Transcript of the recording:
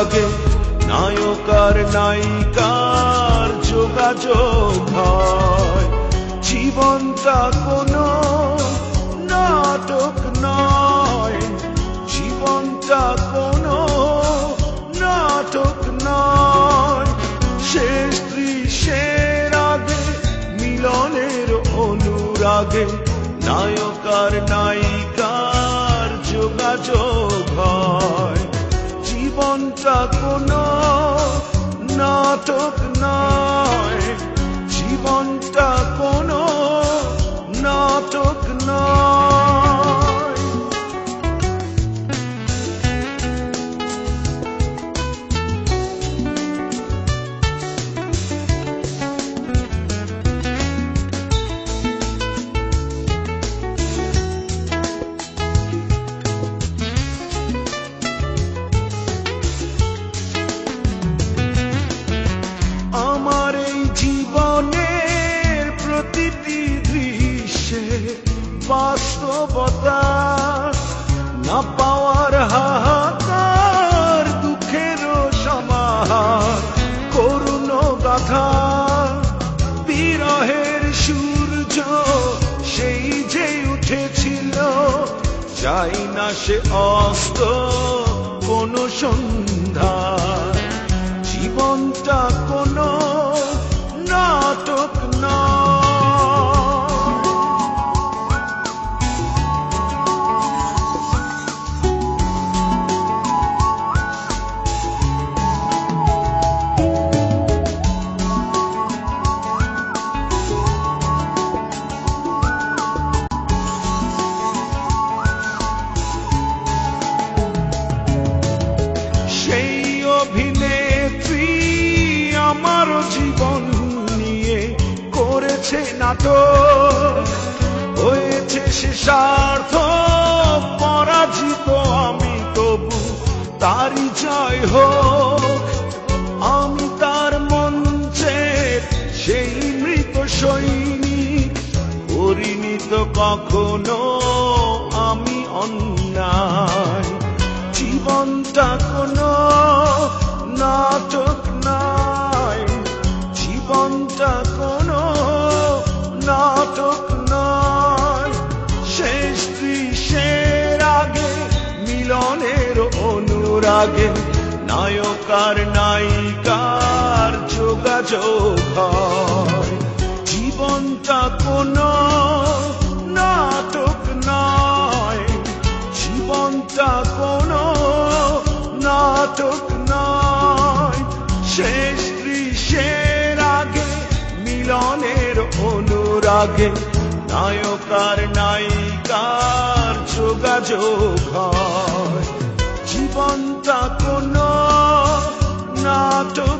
লাগে। নায়কার, নায়িকার যোগাযোগ হয়। জীবনটা কোন নাটক নয়। জীবনটা কোন নাটক নয়। শেষ দৃশ্যের আগে, মিলনের অনুরাগে নায়কার, নায়িকার যোগাযোগ হয়। জীবনটা কোনো নাটক নয়। জীবনটা কোনো নাটক নয়। দৃশ্যে বাস্তবতা। না পাওয়ার হাহাকার দুঃখের সমাহার। করুণ গাথা, বিরহের সূর্য, সেই যে উঠেছিল, যাই না সে অস্ত কোন সন্ধ্যা। আমার জীবন নিয়ে করেছে নাটক। হয়েছে সে স্বার্থ, পরাজিত আমি তবু তারই জয় হোক। আমি তার মঞ্চের সেই মৃত সৈনিক করিনি তো কখনো আমি অন্যায়। জীবনটা কোনো নাটক নয় অনুরাগে নায়ক আর নায়িকার যোগাযোগ জীবনটা কোনো নাটক নয়। জীবনটা কোনো নাটক নয়। শেষ দৃশ্যের আগে, মিলনের অনুরাগে নায়ক আর নায়িকার যোগাযোগ হয়। জীবনটা কোনো নাটক